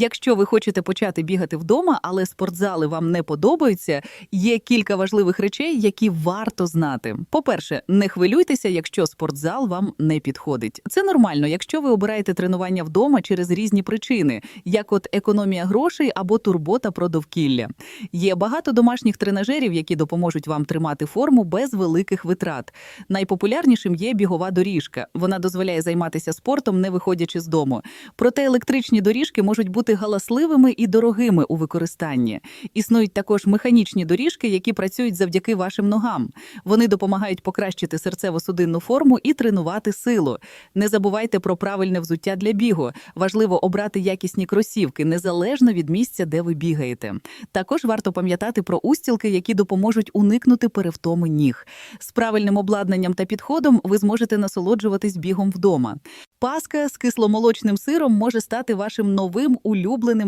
Якщо ви хочете почати бігати вдома, але спортзали вам не подобаються, є кілька важливих речей, які варто знати. По-перше, не хвилюйтеся, якщо спортзал вам не підходить. Це нормально, якщо ви обираєте тренування вдома через різні причини, як от економія грошей або турбота про довкілля. Є багато домашніх тренажерів, які допоможуть вам тримати форму без великих витрат. Найпопулярнішим є бігова доріжка. Вона дозволяє займатися спортом, не виходячи з дому. Проте електричні доріжки можуть бути галасливими і дорогими у використанні. Існують також механічні доріжки, які працюють завдяки вашим ногам. Вони допомагають покращити серцево-судинну форму і тренувати силу. Не забувайте про правильне взуття для бігу. Важливо обрати якісні кросівки незалежно від місця, де ви бігаєте. Також варто пам'ятати про устілки, які допоможуть уникнути перевтоми ніг. З правильним обладнанням та підходом ви зможете насолоджуватись бігом вдома. Паска з кисломолочним сиром може стати вашим новим улюбленим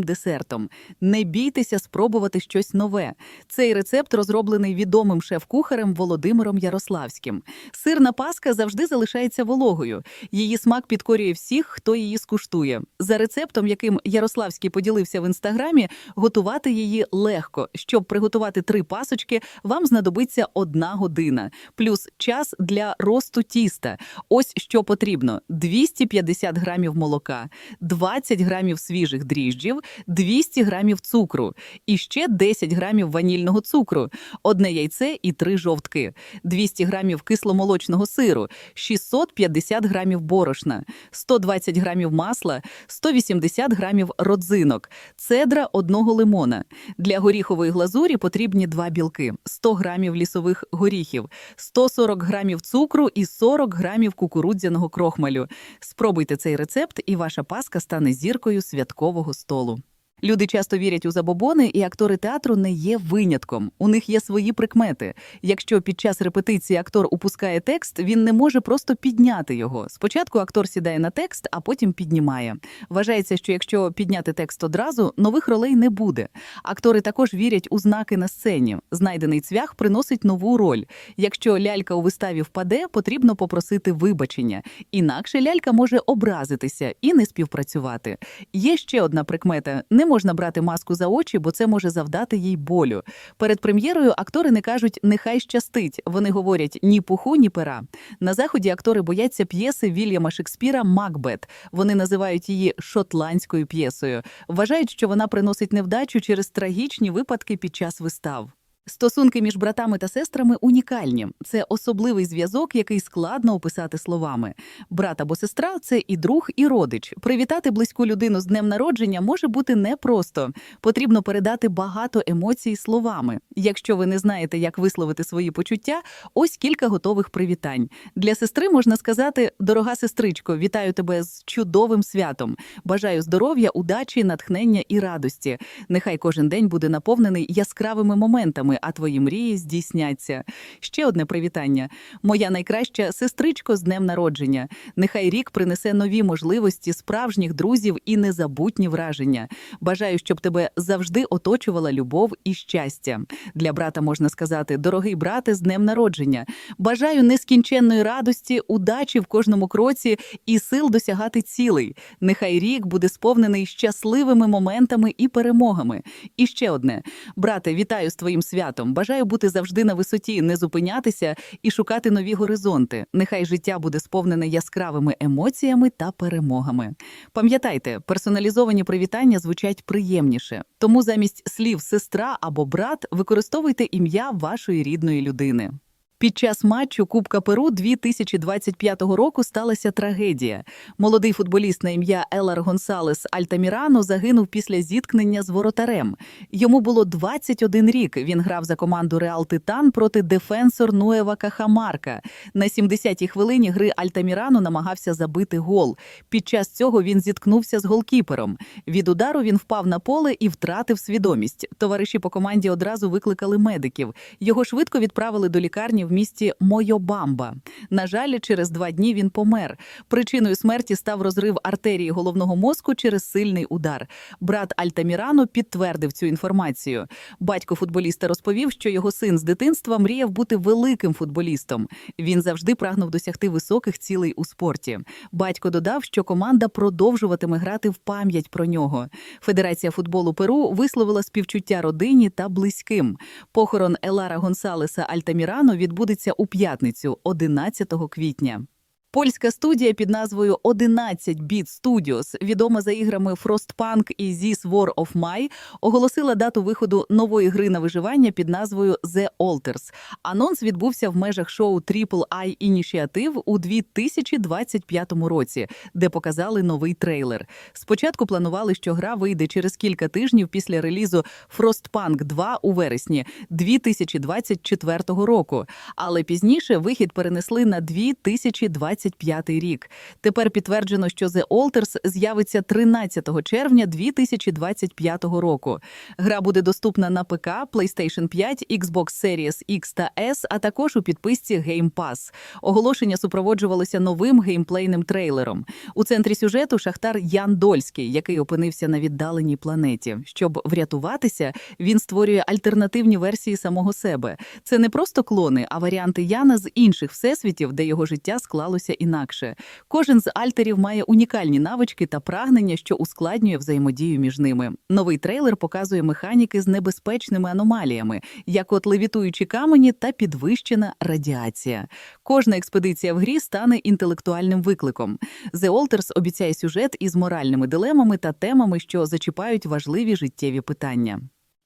десертом. Не бійтеся спробувати щось нове. Цей рецепт розроблений відомим шеф-кухарем Володимиром Ярославським. Сирна паска завжди залишається вологою. Її смак підкорює всіх, хто її скуштує. За рецептом, яким Ярославський поділився в інстаграмі, готувати її легко. Щоб приготувати три пасочки, вам знадобиться одна година, плюс час для росту тіста. Ось що потрібно: 250 грамів молока, 20 грамів свіжих дріжджів, 200 грамів цукру і ще 10 грамів ванільного цукру, одне яйце і три жовтки, 200 грамів кисломолочного сиру, 650 грамів борошна, 120 грамів масла, 180 грамів родзинок, цедра одного лимона. Для горіхової глазурі потрібні два білки, 100 грамів лісових горіхів, 140 грамів цукру і 40 грамів кукурудзяного крохмалю. Спробуйте цей рецепт, і ваша паска стане зіркою святкового столу. Люди часто вірять у забобони, і актори театру не є винятком. У них є свої прикмети. Якщо під час репетиції актор упускає текст, він не може просто підняти його. Спочатку актор сідає на текст, а потім піднімає. Вважається, що якщо підняти текст одразу, нових ролей не буде. Актори також вірять у знаки на сцені. Знайдений цвях приносить нову роль. Якщо лялька у виставі впаде, потрібно попросити вибачення. Інакше лялька може образитися і не співпрацювати. Є ще одна прикмета: не можна брати маску за очі, бо це може завдати їй болю. Перед прем'єрою актори не кажуть нехай щастить. Вони говорять ні пуху, ні пера. На заході актори бояться п'єси Вільяма Шекспіра Макбет. Вони називають її шотландською п'єсою. Вважають, що вона приносить невдачу через трагічні випадки під час вистав. Стосунки між братами та сестрами унікальні. Це особливий зв'язок, який складно описати словами. Брат або сестра це і друг, і родич. Привітати близьку людину з днем народження може бути непросто. Потрібно передати багато емоцій словами. Якщо ви не знаєте, як висловити свої почуття, ось кілька готових привітань. Для сестри можна сказати: дорога сестричко, вітаю тебе з чудовим святом. Бажаю здоров'я, удачі, натхнення і радості. Нехай кожен день буде наповнений яскравими моментами а твої мрії здійсняться. Ще одне привітання. Моя найкраща сестричко з днем народження. Нехай рік принесе нові можливості, справжніх друзів і незабутні враження. Бажаю, щоб тебе завжди оточувала любов і щастя. Для брата можна сказати: дорогий брате, з днем народження. Бажаю нескінченної радості, удачі в кожному кроці і сил досягати цілей. Нехай рік буде сповнений щасливими моментами і перемогами. І ще одне, брате, вітаю з твоїм святом святом. Бажаю бути завжди на висоті, не зупинятися і шукати нові горизонти. Нехай життя буде сповнене яскравими емоціями та перемогами. Пам'ятайте, персоналізовані привітання звучать приємніше, тому замість слів сестра або брат використовуйте ім'я вашої рідної людини. Під час матчу Кубка Перу 2025 року сталася трагедія. Молодий футболіст на ім'я Елар Гонсалес Альтамірано загинув після зіткнення з воротарем. Йому було 21 рік. Він грав за команду Реал Титан проти дефенсор Нуева Кахамарка. На 70-й хвилині гри Альтамірано намагався забити гол. Під час цього він зіткнувся з голкіпером. Від удару він впав на поле і втратив свідомість. Товариші по команді одразу викликали медиків. Його швидко відправили до лікарні місті Мойобамба. На жаль, через два дні він помер. Причиною смерті став розрив артерії головного мозку через сильний удар. Брат Альтамірано підтвердив цю інформацію. Батько футболіста розповів, що його син з дитинства мріяв бути великим футболістом. Він завжди прагнув досягти високих цілей у спорті. Батько додав, що команда продовжуватиме грати в пам'ять про нього. Федерація футболу Перу висловила співчуття родині та близьким. Похорон Елара Гонсалеса Альтамірано відбудеться у п'ятницю, 11 квітня. Польська студія під назвою 11 Beat Studios, відома за іграми Frostpunk і This War of My, оголосила дату виходу нової гри на виживання під назвою The Alters. Анонс відбувся в межах шоу Triple I Initiative у 2025 році, де показали новий трейлер. Спочатку планували, що гра вийде через кілька тижнів після релізу Frostpunk 2 у вересні 2024 року, але пізніше вихід перенесли на 2025 рік. Тепер підтверджено, що The Alters з'явиться 13 червня 2025 року. Гра буде доступна на ПК, PlayStation 5, Xbox Series X та S, а також у підписці Game Pass. Оголошення супроводжувалося новим геймплейним трейлером. У центрі сюжету шахтар Ян Дольський, який опинився на віддаленій планеті. Щоб врятуватися, він створює альтернативні версії самого себе. Це не просто клони, а варіанти Яна з інших всесвітів, де його життя склалося інакше. Кожен з альтерів має унікальні навички та прагнення, що ускладнює взаємодію між ними. Новий трейлер показує механіки з небезпечними аномаліями, як от левітуючі камені та підвищена радіація. Кожна експедиція в грі стане інтелектуальним викликом. The Alters обіцяє сюжет із моральними дилемами та темами, що зачіпають важливі життєві питання.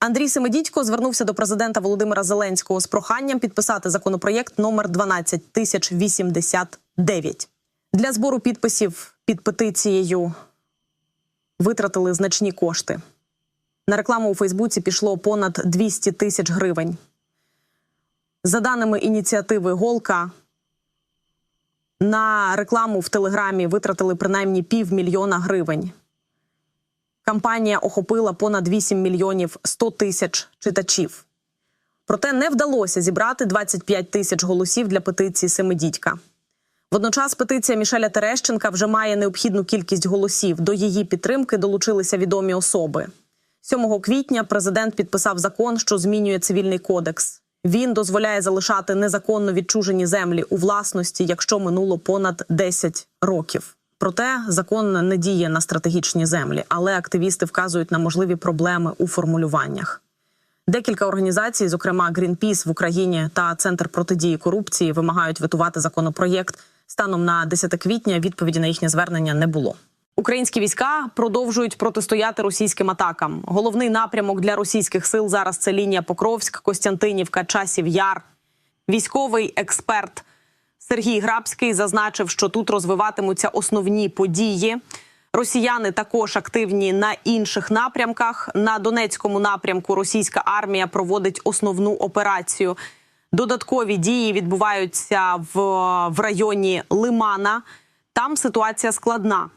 Андрій Семедідько звернувся до президента Володимира Зеленського з проханням підписати законопроєкт номер 12089. Для збору підписів під петицією витратили значні кошти. На рекламу у Фейсбуці пішло понад 200 тисяч гривень. За даними ініціативи Голка, на рекламу в Телеграмі витратили принаймні півмільйона гривень. Кампанія охопила понад 8 мільйонів 100 тисяч читачів. Проте не вдалося зібрати 25 тисяч голосів для петиції Семидідька. Водночас петиція Мішеля Терещенка вже має необхідну кількість голосів. До її підтримки долучилися відомі особи. 7 квітня президент підписав закон, що змінює цивільний кодекс. Він дозволяє залишати незаконно відчужені землі у власності, якщо минуло понад 10 років. Проте закон не діє на стратегічні землі, але активісти вказують на можливі проблеми у формулюваннях. Декілька організацій, зокрема Greenpeace в Україні та Центр протидії корупції, вимагають витувати законопроєкт. Станом на 10 квітня відповіді на їхнє звернення не було. Українські війська продовжують протистояти російським атакам. Головний напрямок для російських сил зараз це лінія Покровськ, Костянтинівка, Часів Яр. Військовий експерт Сергій Грабський зазначив, що тут розвиватимуться основні події. Росіяни також активні на інших напрямках. На Донецькому напрямку російська армія проводить основну операцію. Додаткові дії відбуваються в, в районі Лимана. Там ситуація складна.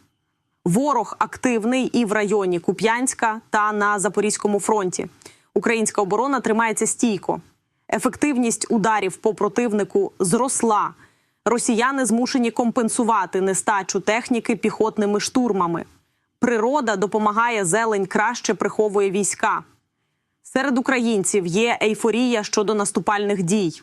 Ворог активний і в районі Куп'янська та на Запорізькому фронті. Українська оборона тримається стійко. Ефективність ударів по противнику зросла. Росіяни змушені компенсувати нестачу техніки піхотними штурмами. Природа допомагає зелень краще приховує війська. Серед українців є ейфорія щодо наступальних дій.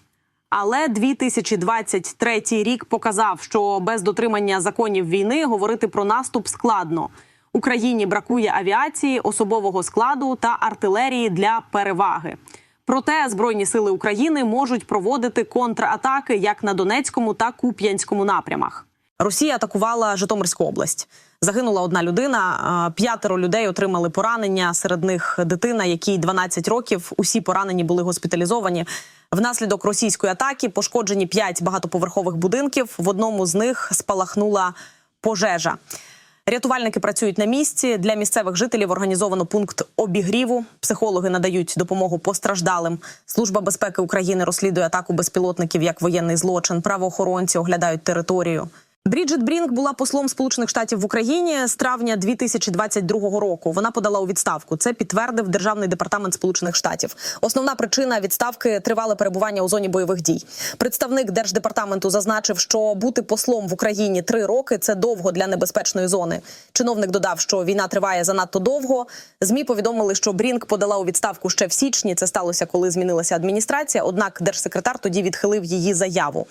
Але 2023 рік показав, що без дотримання законів війни говорити про наступ складно. Україні бракує авіації, особового складу та артилерії для переваги. Проте збройні сили України можуть проводити контратаки як на Донецькому та Куп'янському напрямах. Росія атакувала Житомирську область. Загинула одна людина. П'ятеро людей отримали поранення. Серед них дитина, якій 12 років. Усі поранені були госпіталізовані. Внаслідок російської атаки пошкоджені п'ять багатоповерхових будинків. В одному з них спалахнула пожежа. Рятувальники працюють на місці. Для місцевих жителів організовано пункт обігріву. Психологи надають допомогу постраждалим. Служба безпеки України розслідує атаку безпілотників як воєнний злочин. Правоохоронці оглядають територію. Бріджит Брінк була послом Сполучених Штатів в Україні з травня 2022 року. Вона подала у відставку. Це підтвердив Державний департамент Сполучених Штатів. Основна причина відставки тривале перебування у зоні бойових дій. Представник держдепартаменту зазначив, що бути послом в Україні три роки це довго для небезпечної зони. Чиновник додав, що війна триває занадто довго. Змі повідомили, що Брінк подала у відставку ще в січні. Це сталося, коли змінилася адміністрація. Однак держсекретар тоді відхилив її заяву.